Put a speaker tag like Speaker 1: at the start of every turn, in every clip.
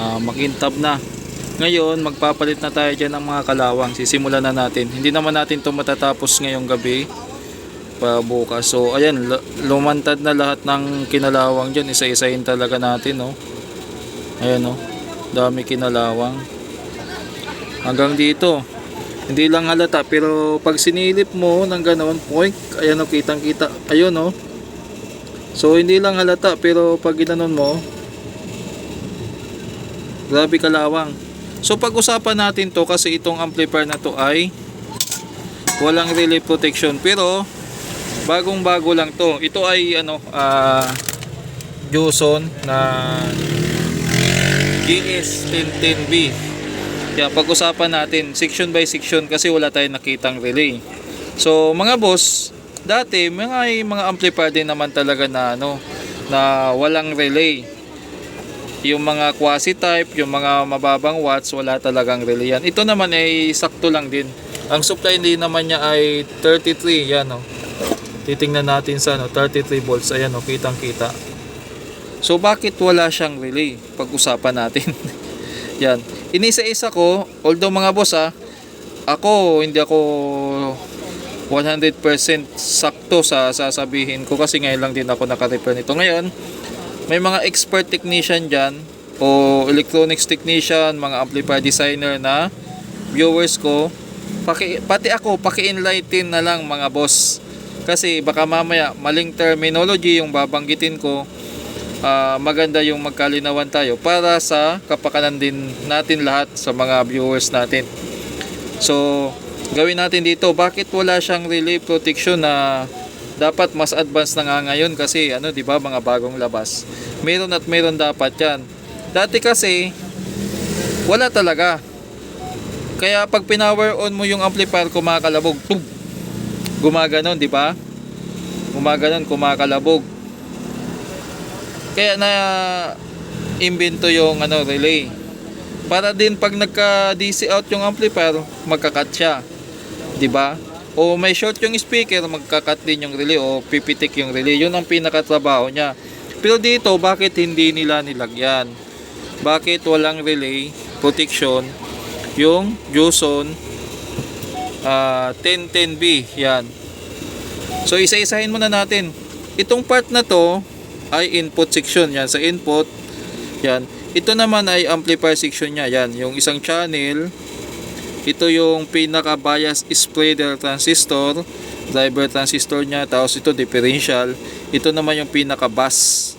Speaker 1: ah, makintab na. Ngayon, magpapalit na tayo dyan ng mga kalawang. Sisimulan na natin. Hindi naman natin ito matatapos ngayong gabi pa bukas. So, ayan, lumantad na lahat ng kinalawang dyan. Isa-isahin talaga natin, no? Ayan, no? Dami kinalawang. Hanggang dito. Hindi lang halata, pero pag sinilip mo ng ganoon, point, ayan, no, kitang-kita. Ayun, no? So, hindi lang halata, pero pag ginanon mo, grabe kalawang. So, pag-usapan natin to kasi itong amplifier na to ay walang relay protection. Pero, bagong bago lang to. Ito ay ano, ah Juson na GS1010B. Kaya pag-usapan natin section by section kasi wala tayong nakitang relay. So mga boss, dati mga mga amplifier din naman talaga na ano na walang relay. Yung mga quasi type, yung mga mababang watts, wala talagang relay yan. Ito naman ay sakto lang din. Ang supply din naman niya ay 33, yan oh. Titingnan natin sa ano, 33 volts. Ayan oh, kitang-kita. So bakit wala siyang relay? Pag-usapan natin. Yan. Inisa-isa ko, although mga boss ah, ako hindi ako 100% sakto sa sasabihin ko kasi ngayon lang din ako naka-repair nito. Ngayon, may mga expert technician dyan o electronics technician, mga amplifier designer na viewers ko, paki, pati ako, paki-enlighten na lang mga boss. Kasi baka mamaya maling terminology yung babanggitin ko ah, maganda yung magkalinawan tayo para sa kapakanan din natin lahat sa mga viewers natin. So, gawin natin dito, bakit wala siyang relay protection na dapat mas advanced na nga ngayon kasi ano, 'di ba, mga bagong labas. Meron at meron dapat 'yan. Dati kasi wala talaga. Kaya pag pinower on mo yung amplifier kumakalabog, tub, gumaganon, di ba? Gumaganon, kumakalabog. Kaya na imbento yung ano relay. Para din pag nagka DC out yung amplifier, magkakat siya. 'Di ba? O may short yung speaker, magkakat din yung relay o pipitik yung relay. Yun ang pinakatrabaho niya. Pero dito, bakit hindi nila nilagyan? Bakit walang relay protection yung Juson ah 1010B? Yan. So isa-isahin muna natin. Itong part na to ay input section yan. Sa input, yan. Ito naman ay amplifier section niya. Yan. Yung isang channel. Ito yung pinaka bias spreader transistor. Driver transistor niya. Tapos ito differential. Ito naman yung pinaka bus.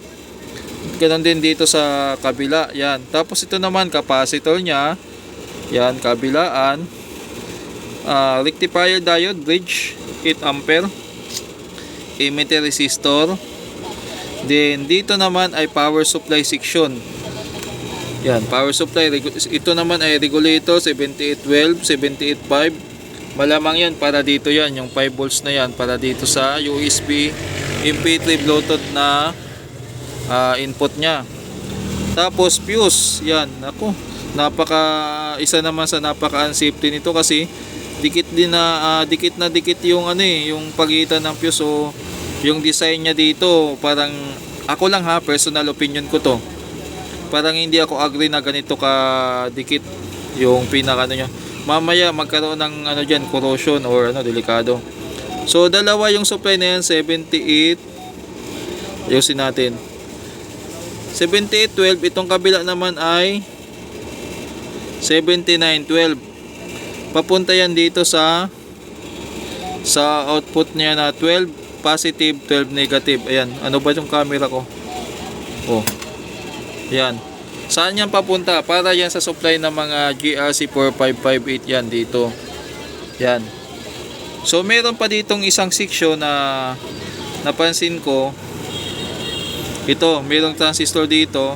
Speaker 1: Ganon din dito sa kabila. Yan. Tapos ito naman capacitor niya. Yan. Kabilaan. Ah, rectifier diode bridge 8 ampere emitter resistor. Then dito naman ay power supply section. Yan, power supply. Ito naman ay regulator 7812, 785. Malamang yan para dito yan, yung 5 volts na yan para dito sa USB MP3 Bluetooth na ah, input niya. Tapos fuse, yan, ako. Napaka isa naman sa napaka unsafety nito kasi dikit din na ah, dikit na dikit yung ano eh, yung pagitan ng fuse o yung design niya dito parang ako lang ha personal opinion ko to parang hindi ako agree na ganito ka dikit yung pinaka ano niya. Mamaya magkaroon ng ano diyan corrosion or ano delikado. So dalawa yung supply na yan 78 ayusin natin. 7812 itong kabila naman ay 7912 papunta yan dito sa sa output niya na 12 positive 12 negative. Ayan ano ba yung camera ko? Oh yan. Saan yan papunta? Para yan sa supply ng mga GRC 4558 yan dito. Yan. So meron pa ditong isang section na napansin ko. Ito merong transistor dito.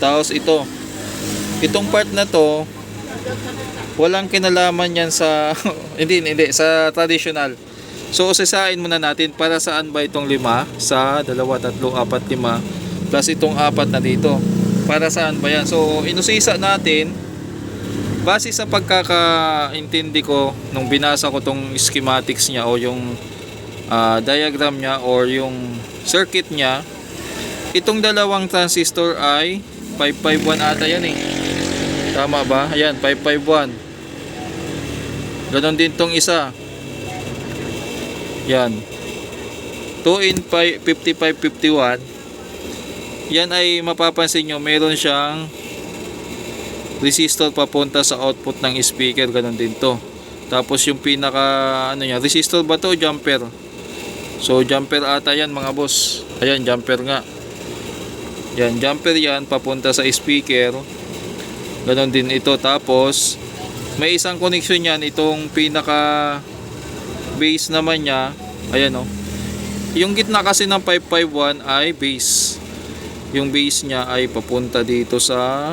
Speaker 1: Tapos ito. Itong part na to walang kinalaman yan sa hindi hindi sa traditional. So usisain muna natin para saan ba itong lima? Sa dalawa tatlo apat lima. Plus itong apat na dito para saan ba yan so inusisa natin base sa pagkakaintindi ko nung binasa ko tong schematics niya o yung ah, diagram niya or yung circuit niya itong dalawang transistor ay 551 ata yan eh. Tama ba? Ayan, 551. Ganon din tong isa. Yan. 2 in 5, 5551. Yan ay mapapansin nyo, meron siyang resistor papunta sa output ng speaker. Ganon din to. Tapos yung pinaka, ano yan, resistor ba to jumper? So, jumper ata yan mga boss. Ayan, jumper nga. Yan, jumper yan, papunta sa speaker. Ganon din ito. Tapos, may isang connection yan. Itong pinaka base naman niya. Ayan o. Yung gitna kasi ng 551 ay base. Yung base niya ay papunta dito sa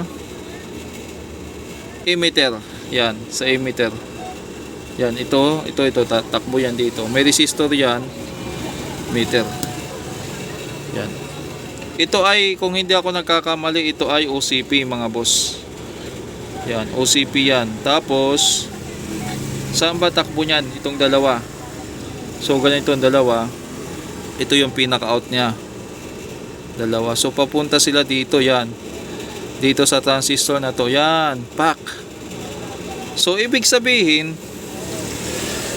Speaker 1: emitter. Yan, sa emitter. Yan, ito, ito, ito, tatakbo yan dito. May resistor yan. Meter. Yan. Ito ay, kung hindi ako nagkakamali, ito ay OCP mga boss. Yan, OCP yan. Tapos, saan ba takbo niyan? Itong dalawa. So, ganito ang dalawa. Ito yung pinaka-out niya. Dalawa. So, papunta sila dito. Yan. Dito sa transistor na to. Yan. Pack. So, ibig sabihin,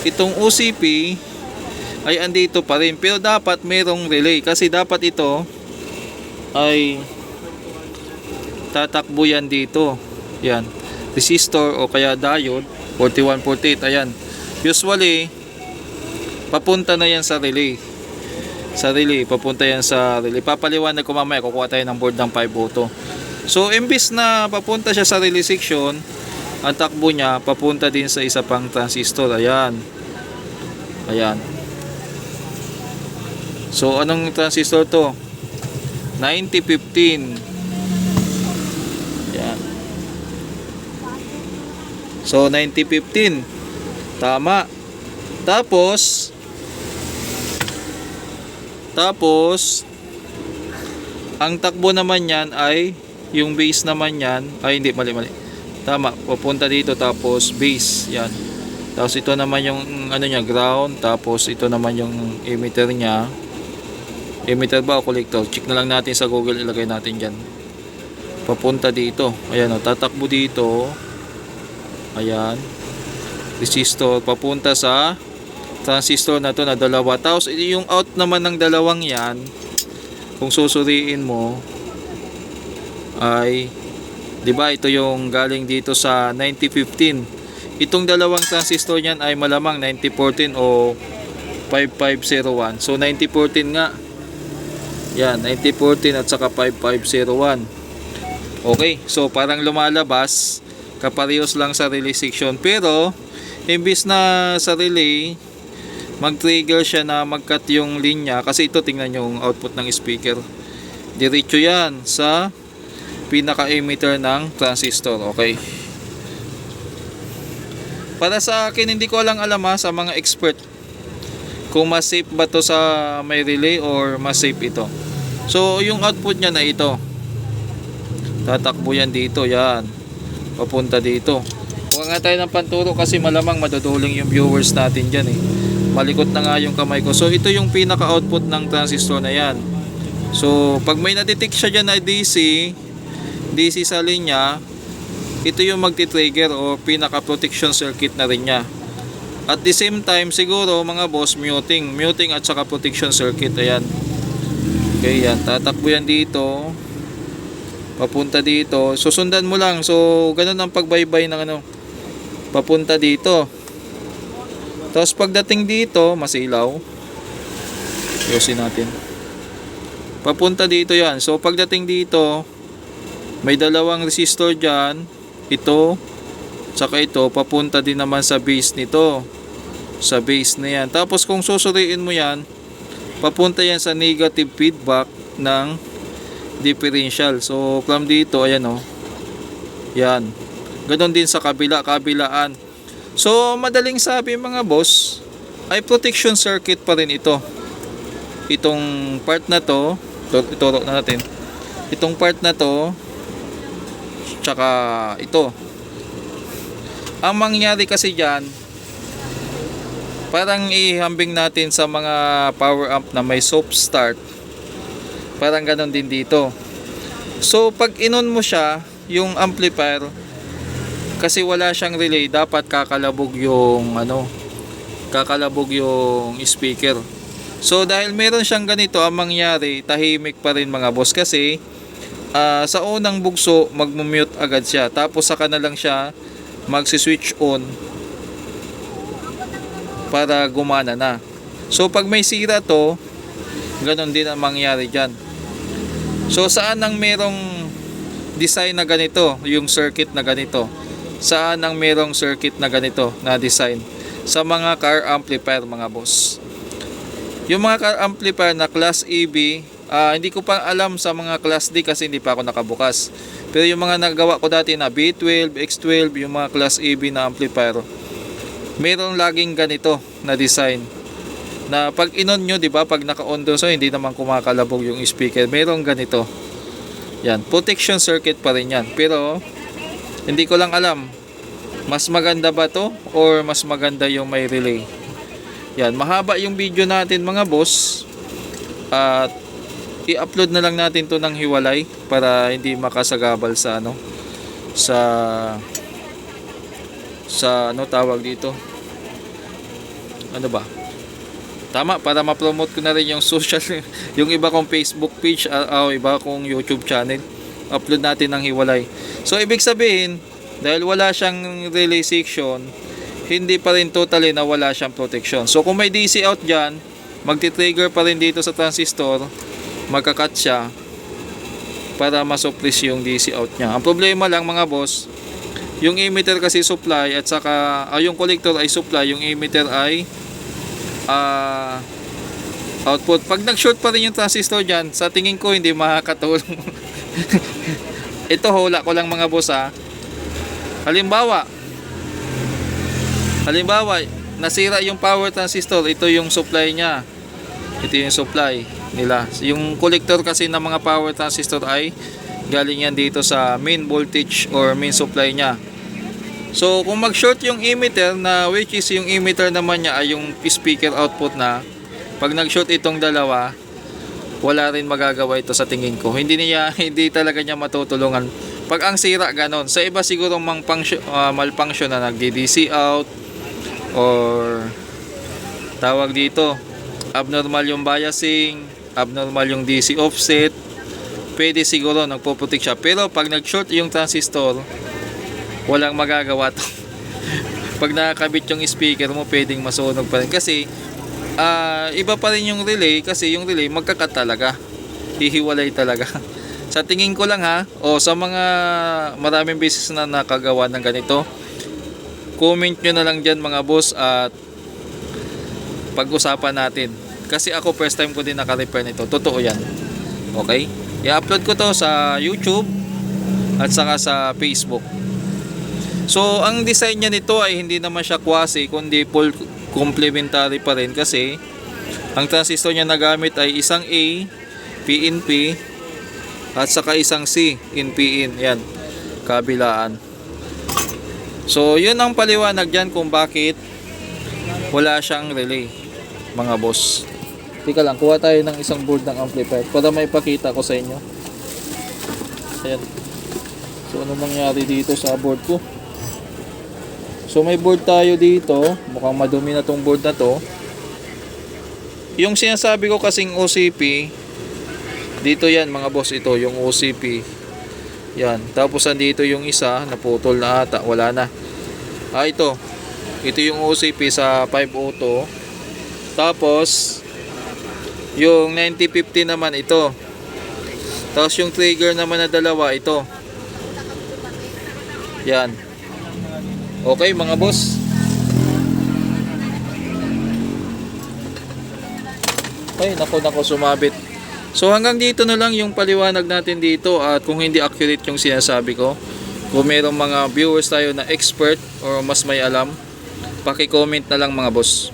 Speaker 1: itong OCP ay andito pa rin. Pero dapat merong relay. Kasi dapat ito ay tatakbo yan dito. Yan. Resistor o kaya diode. 4148. Ayan. Usually, papunta na yan sa relay. Sa relay. Papunta yan sa relay. Papaliwanag ko mamaya. Kukuha tayo ng board ng 5 auto. So, imbis na papunta siya sa relay section, ang takbo niya papunta din sa isa pang transistor. Ayan. Ayan. So, anong transistor to? 9015. Yan. So, 9015. Tama. Tapos, tapos, ang takbo naman yan ay, yung base naman yan, ay hindi, mali, mali. Tama, papunta dito, tapos base, yan. Tapos ito naman yung, ano niya, ground, tapos ito naman yung emitter niya. Emitter ba o collector? Check na lang natin sa Google, ilagay natin dyan. Papunta dito. Ayan o, tatakbo dito. Ayan. Resistor, papunta sa transistor na to na dalawa. Tapos yung out naman ng dalawang yan, kung susuriin mo, ay, di ba ito yung galing dito sa 9015. Itong dalawang transistor niyan ay malamang 9014 o 5501. So 9014 nga. Yan, 9014 at saka 5501. Okay, so parang lumalabas kaparehos lang sa relay section pero imbis na sa relay mag-trigger siya na mag-cut yung linya kasi ito tingnan yung output ng speaker. Diretso yan sa pinaka-emitter ng transistor. Okay. Para sa akin hindi ko lang alam ha, sa mga expert kung mas safe ba to sa may relay or mas safe ito. So yung output niya na ito. Tatakbo yan dito yan. Papunta dito. Huwag nga tayo ng panturo kasi malamang maduduling yung viewers natin dyan eh malikot na nga yung kamay ko. So ito yung pinaka output ng transistor na yan. So pag may nadetect siya dyan na DC DC sa linya ito yung magti-trigger o pinaka protection circuit na rin niya. At the same time siguro mga boss muting. Muting at saka protection circuit. Ayan. Okay yan. Tatakbo yan dito. Papunta dito. Susundan mo lang. So ganun ang pagbaybay ng ano papunta dito tapos pagdating dito masilaw. Ayusin natin. Papunta dito yan. So pagdating dito may dalawang resistor dyan. Ito saka ito papunta din naman sa base nito. Sa base na yan. Tapos kung susuriin mo yan papunta yan sa negative feedback ng differential. So from dito ayan o yan. Ganon din sa kabila kabilaan so madaling sabi mga boss ay protection circuit pa rin ito. Itong part na to ituro na natin. Itong part na to tsaka ito. Ang mangyari kasi dyan parang ihambing natin sa mga power amp na may soft start. Parang ganon din dito. So pag inon mo siya, yung amplifier kasi wala siyang relay, dapat kakalabog yung ano, kakalabog yung speaker. So dahil meron siyang ganito, ang mangyari, tahimik pa rin mga boss kasi ah, sa unang bugso, magmumute agad siya. Tapos saka na lang siya magsi-switch on para gumana na. So pag may sira to, ganun din ang mangyari dyan. So saan ang merong design na ganito, yung circuit na ganito? Saan ang merong circuit na ganito na design? Sa mga car amplifier mga boss. Yung mga car amplifier na class EB, ah, hindi ko pa alam sa mga class D kasi hindi pa ako nakabukas. Pero yung mga nagawa ko dati na B12, X12, yung mga class EB na amplifier, meron laging ganito na design. Na pag inon nyo, di ba, pag naka-on so hindi naman kumakalabog yung speaker. Meron ganito. Yan, protection circuit pa rin yan. Pero, hindi ko lang alam, mas maganda ba to or mas maganda yung may relay? Yan, mahaba yung video natin mga boss. At i-upload na lang natin to ng hiwalay para hindi makasagabal sa ano sa sa ano tawag dito. Ano ba? Tama para ma-promote ko na rin yung social yung iba kong Facebook page o iba kong YouTube channel. Upload natin ng hiwalay. So ibig sabihin, dahil wala siyang relay section, hindi pa rin totally na wala siyang protection. So kung may DC out diyan, magti-trigger pa rin dito sa transistor, magka-cut siya para masuppress yung DC out niya. Ang problema lang mga boss, yung emitter kasi supply at saka ah, yung collector ay supply, yung emitter ay ah, output. Pag nag-short pa rin yung transistor dyan, sa tingin ko hindi makakatulong. Ito hula ko lang mga boss ha. Halimbawa, halimbawa, nasira yung power transistor, ito yung supply niya. Ito yung supply nila. Yung collector kasi ng mga power transistor ay galing yan dito sa main voltage or main supply niya. So kung mag-short yung emitter na which is yung emitter naman niya ay yung speaker output na pag nag-short itong dalawa wala rin magagawa ito sa tingin ko. Hindi niya hindi talaga niya matutulungan. Pag ang sira ganon, sa iba siguro mang function, ah, malfunction na nagdi-DC out or tawag dito abnormal yung biasing, abnormal yung DC offset, pwede siguro nagpo-protect siya. Pero pag nag-short yung transistor, walang magagawa to. pag nakakabit yung speaker mo, pwedeng masunog pa rin. Kasi, ah, iba pa rin yung relay kasi yung relay magkakat talaga. Hihiwalay talaga. sa tingin ko lang ha, o sa mga maraming beses na nakagawa ng ganito, comment nyo na lang dyan mga boss at pag-usapan natin. Kasi ako first time ko din naka-repair nito. Totoo yan. Okay? I-upload ko to sa YouTube at saka sa Facebook. So, ang design niya nito ay hindi naman siya quasi kundi full complementary pa rin kasi ang transistor niya na gamit ay isang A, PNP at saka isang C, NPN. Yan, kabilaan. So, yun ang paliwanag dyan kung bakit wala siyang relay, mga boss. Tika lang, kuha tayo ng isang board ng amplifier para may pakita ko sa inyo. Ayan. So, ano nangyari dito sa board ko? So, may board tayo dito. Mukhang madumi na tong board na to. Yung sinasabi ko kasing OCP, dito yan mga boss ito, yung OCP. Yan. Tapos andito yung isa, naputol na ata, wala na. Ah, ito. Ito yung OCP sa 502. Tapos, yung 9050 naman ito. Tapos yung trigger naman na dalawa, ito. Yan. Okay mga boss. Ay, nako nako sumabit. So hanggang dito na lang yung paliwanag natin dito at kung hindi accurate yung sinasabi ko, kung mayroong mga viewers tayo na expert or mas may alam, paki-comment na lang mga boss.